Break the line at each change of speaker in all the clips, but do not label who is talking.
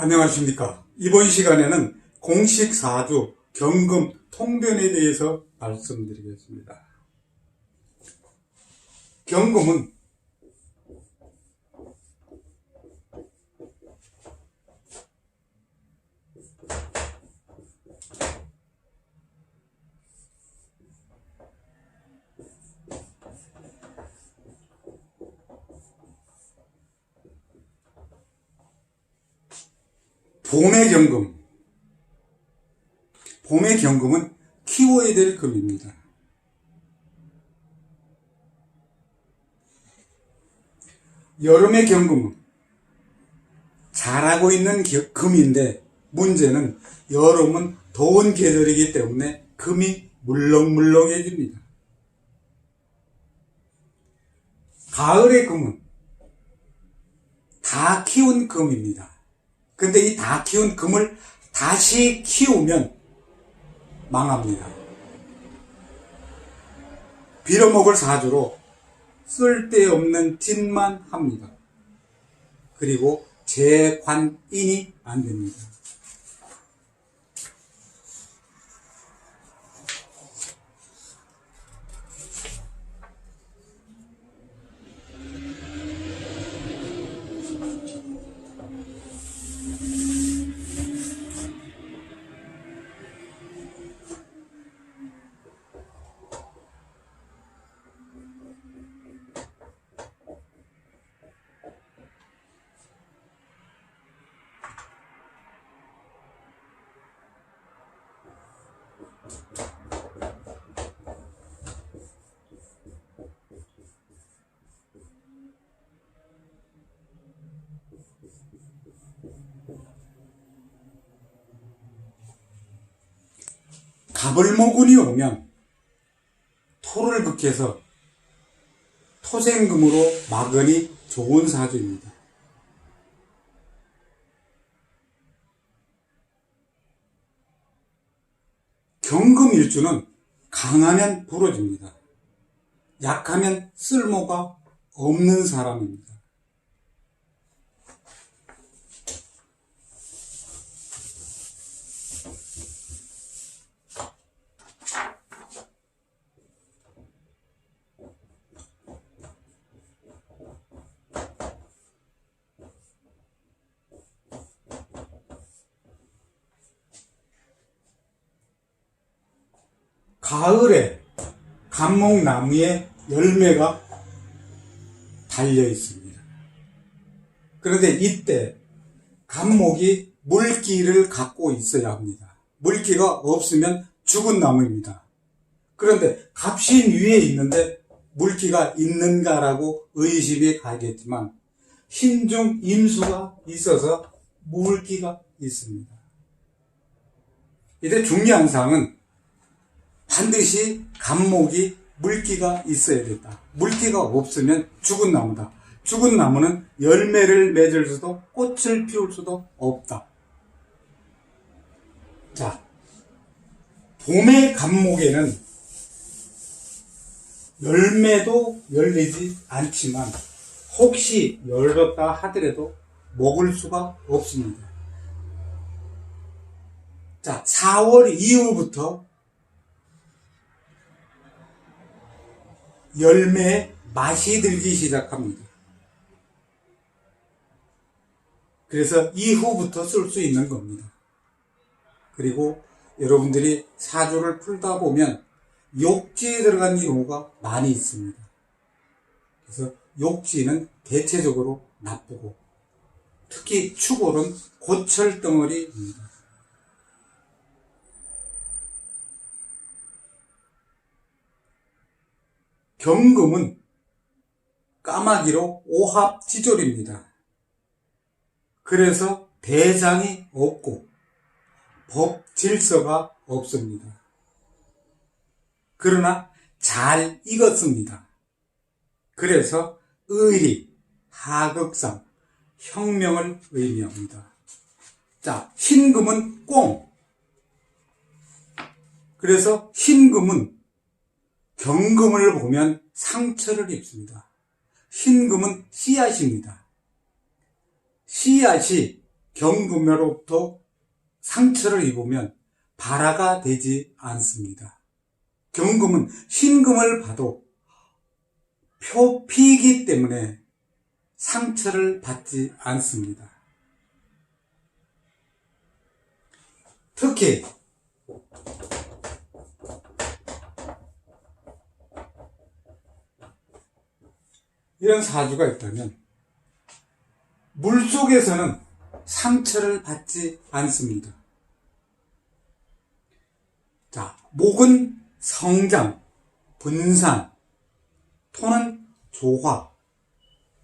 안녕하십니까. 이번 시간에는 공식 사주 경금 통변에 대해서 말씀드리겠습니다. 경금은 봄의 경금. 봄의 경금은 키워야 될 금입니다. 여름의 경금은 잘하고 있는 겨- 금인데 문제는 여름은 더운 계절이기 때문에 금이 물렁물렁해집니다. 가을의 금은 다 키운 금입니다. 근데 이 다 키운 금을 다시 키우면 망합니다. 빌어먹을 사주로 쓸데없는 짓만 합니다. 그리고 재관인이 안 됩니다. 가벌모군이 오면 토를 극해서 토생금으로 막으니 좋은 사주입니다. 경금 일주는 강하면 부러집니다. 약하면 쓸모가 없는 사람입니다. 가을에 감목나무에 열매가 달려 있습니다. 그런데 이때 감목이 물기를 갖고 있어야 합니다. 물기가 없으면 죽은 나무입니다. 그런데 갑신 위에 있는데 물기가 있는가라고 의심이 가겠지만 신중 임수가 있어서 물기가 있습니다. 이때 중요한 사항은 반드시 감목이 물기가 있어야 된다. 물기가 없으면 죽은 나무다. 죽은 나무는 열매를 맺을 수도 꽃을 피울 수도 없다. 자, 봄의 감목에는 열매도 열리지 않지만 혹시 열렸다 하더라도 먹을 수가 없습니다. 자, 4월 이후부터 열매에 맛이 들기 시작합니다. 그래서 이후부터 쓸 수 있는 겁니다. 그리고 여러분들이 사주를 풀다 보면 욕지에 들어간 경우가 많이 있습니다. 그래서 욕지는 대체적으로 나쁘고 특히 축월은 고철 덩어리입니다. 경금은 까마귀로 오합지졸입니다. 그래서 대장이 없고 법 질서가 없습니다. 그러나 잘 익었습니다. 그래서 의리, 하극상, 혁명을 의미합니다. 자, 흰금은 꽁. 그래서 흰금은 경금을 보면 상처를 입습니다. 흰금은 씨앗입니다. 씨앗이 경금으로부터 상처를 입으면 발화가 되지 않습니다. 경금은 신금을 봐도 표피이기 때문에 상처를 받지 않습니다. 특히 이런 사주가 있다면 물속에서는 상처를 받지 않습니다. 자, 목은 성장, 분산, 토는 조화,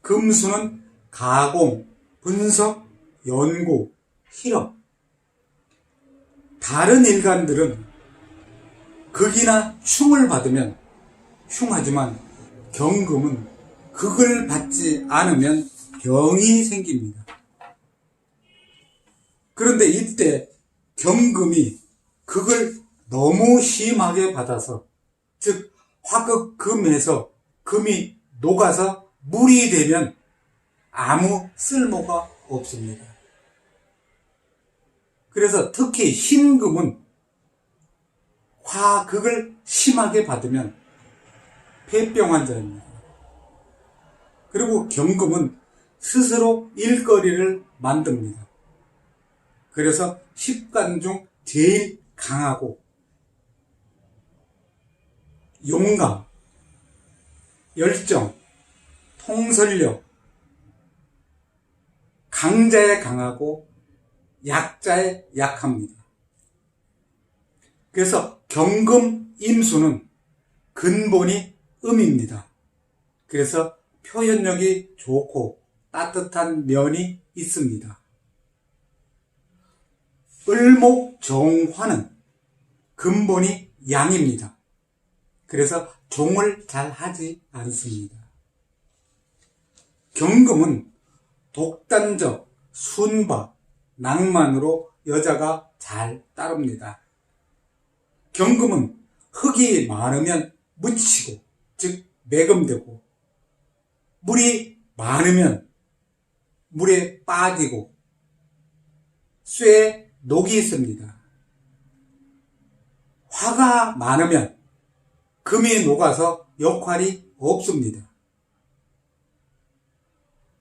금수는 가공, 분석, 연구, 실험. 다른 일간들은 극이나 흉을 받으면 흉하지만 경금은 극을 받지 않으면 병이 생깁니다. 그런데 이때 경금이 극을 너무 심하게 받아서 즉 화극금에서 금이 녹아서 물이 되면 아무 쓸모가 없습니다. 그래서 특히 흰금은 화극을 심하게 받으면 폐병 환자입니다. 그리고 경금은 스스로 일거리를 만듭니다. 그래서 십간 중 제일 강하고 용감, 열정, 통솔력, 강자에 강하고 약자에 약합니다. 그래서 경금 임수는 근본이 음입니다. 그래서 표현력이 좋고 따뜻한 면이 있습니다. 을목정화는 근본이 양입니다. 그래서 종을 잘 하지 않습니다. 경금은 독단적, 순박, 낭만으로 여자가 잘 따릅니다. 경금은 흙이 많으면 묻히고, 즉, 매금되고, 물이 많으면 물에 빠지고, 쇠에 녹이 있습니다. 화가 많으면 금이 녹아서 역할이 없습니다.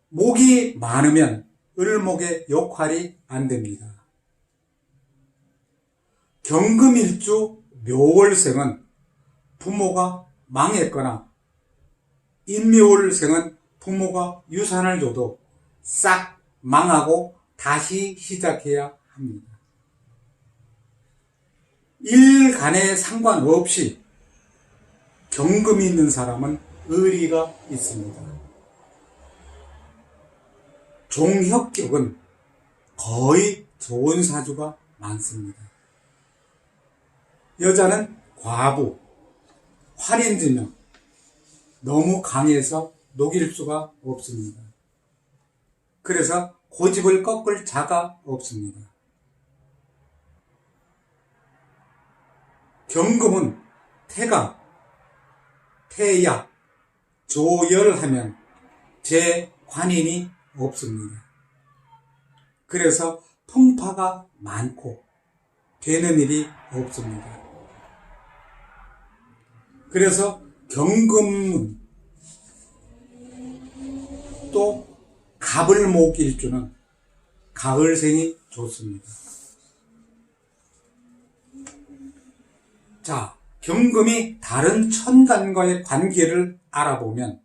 목이 많으면 을목의 역할이 안 됩니다. 경금일주 묘월생은 부모가 망했거나 인묘월생은 부모가 유산을 줘도 싹 망하고 다시 시작해야 합니다. 일 간에 상관없이 경금이 있는 사람은 의리가 있습니다. 종혁격은 거의 좋은 사주가 많습니다. 여자는 과부, 활인지명, 너무 강해서 녹일 수가 없습니다. 그래서 고집을 꺾을 자가 없습니다. 경금은 태가, 태약, 조열하면 제 관인이 없습니다. 그래서 풍파가 많고 되는 일이 없습니다. 그래서 경금은 또 갑을목 일주는 가을생이 좋습니다. 자, 경금이 다른 천간과의 관계를 알아보면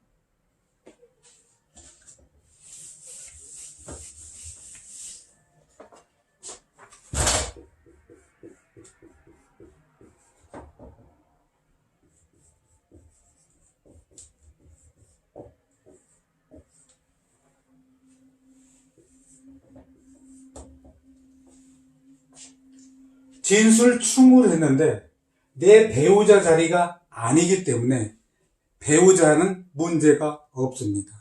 진술충을 했는데 내 배우자 자리가 아니기 때문에 배우자는 문제가 없습니다.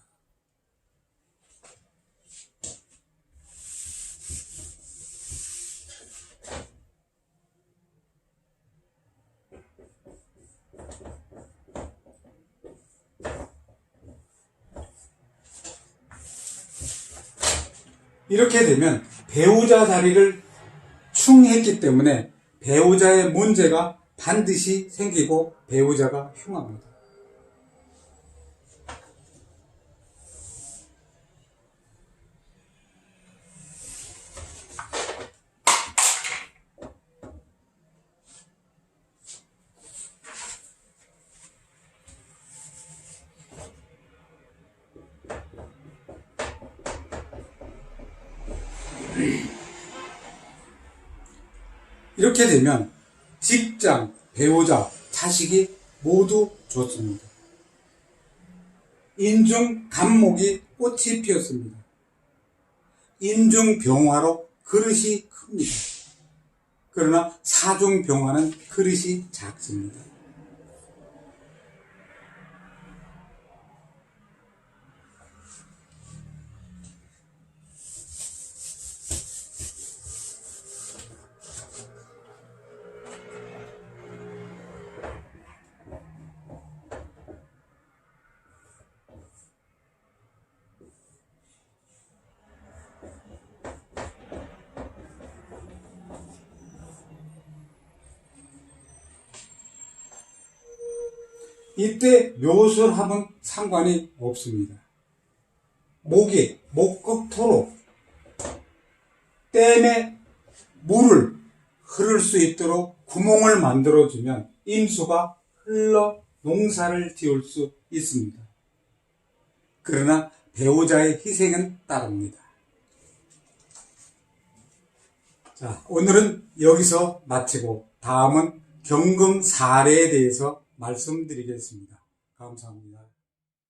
이렇게 되면 배우자 자리를 충했기 때문에 배우자의 문제가 반드시 생기고 배우자가 흉합니다. 이렇게 되면 직장, 배우자, 자식이 모두 좋습니다. 인중 간목이 꽃이 피었습니다. 인중 병화로 그릇이 큽니다. 그러나 사중 병화는 그릇이 작습니다. 이때 묘술하면 상관이 없습니다. 목이 목극토로 댐에 물을 흐를 수 있도록 구멍을 만들어주면 임수가 흘러 농사를 지을 수 있습니다. 그러나 배우자의 희생은 따릅니다. 자, 오늘은 여기서 마치고 다음은 경금 사례에 대해서 말씀드리겠습니다. 감사합니다.